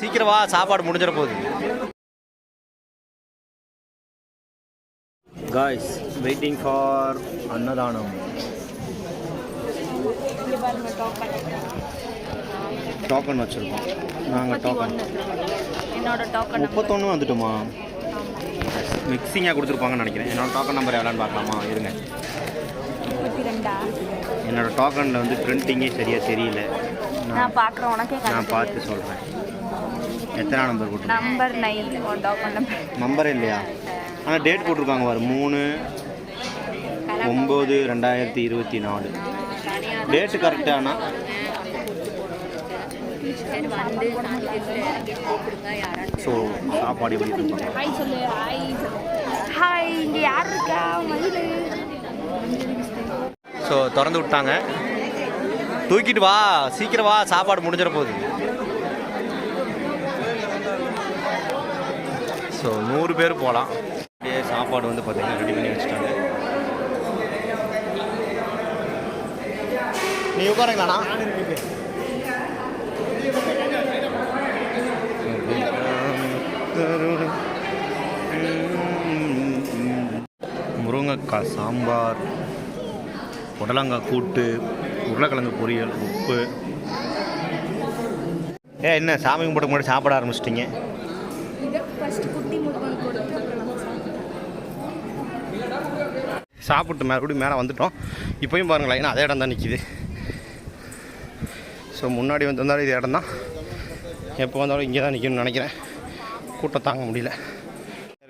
சீக்கிரம் சாப்பாடு முடிஞ்சிட போகுது. Guys waiting for annadanam token வச்சுருக்கோம். நாங்கள் டோக்கன் என்னோட டோக்கன் முப்பத்தொன்று வந்துட்டுமா? மிக்சிங்காக கொடுத்துருப்பாங்கன்னு நினைக்கிறேன். என்னோட டோக்கன் நம்பர் எவ்வளோன்னு பார்க்கலாமா? இருங்க. என்னோட டோக்கனில் வந்து பிரிண்டிங்கே சரியாக தெரியல. நான் பார்க்குறேன். உனக்கே நான் பார்த்து சொல்கிறேன் எத்தனை நம்பர் போட்டு நம்பர் நைன் உன் டோக்கன் நம்பர் நம்பரே இல்லையா? ஆனால் டேட் போட்டிருக்காங்க பாரு. மூணு ஒம்பது ரெண்டாயிரத்தி இருபத்தி நாலு. டேட்டு கரெக்டானா ஸோ சாப்பாடு எப்படி ஹாய் இங்கே யார் இருக்கா? ஸோ திறந்து விட்டாங்க. தூக்கிட்டு வா. சீக்கிரம் வா. சாப்பாடு முடிஞ்சிட போகுது. ஸோ நூறு பேர் போகலாம். அப்படியே சாப்பாடு வந்து பார்த்தீங்கன்னா ரெடி பண்ணி வச்சுட்டாங்க. நீ உட்காருங்களாண்ணா? முருங்கைக்காய் சாம்பார் புடலங்காய் கூட்டு உருளைக்கிழங்கு பொரியல் உப்பு. ஏ என்ன சாமி கும்பிட்டு முன்னாடி சாப்பிட ஆரம்பிச்சிட்டிங்க? ஃபர்ஸ்ட் குட்டி முருகன் கொடுத்து சாப்பிட்டு மறுபடியும் மேலே வந்துட்டோம். இப்போயும் பாருங்களேன் ஏன்னா அதே இடம் தான் நிற்கிது ஸோ முன்னாடி வந்து வந்தாலும் இது இடம் தான் எப்போ வந்தாலும் இங்கே தான் நிற்கணும்னு நினைக்கிறேன். கூட்டம் தாங்க முடியல.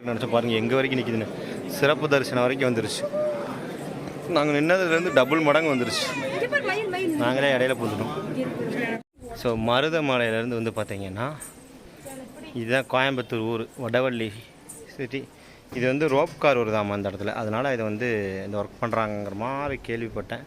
நினச்சி பாருங்கள் எங்கே வரைக்கும் நிற்கிதுன்னு சிறப்பு தரிசனம் வரைக்கும் வந்துருச்சு. நாங்கள் நின்னதுலேருந்து டபுள் மடங்கு வந்துருச்சு. நாங்களே இடையில பூந்துட்டோம். ஸோ மருதமலையிலேருந்து வந்து பார்த்தீங்கன்னா இதுதான் கோயம்புத்தூர் ஊர் வடவள்ளி சிட்டி இது வந்து ரோப் கார் வருதாமா அந்த இடத்துல. அதனால் இதை வந்து இந்த ஒர்க் பண்ணுறாங்கங்கிற மாதிரி கேள்விப்பட்டேன்.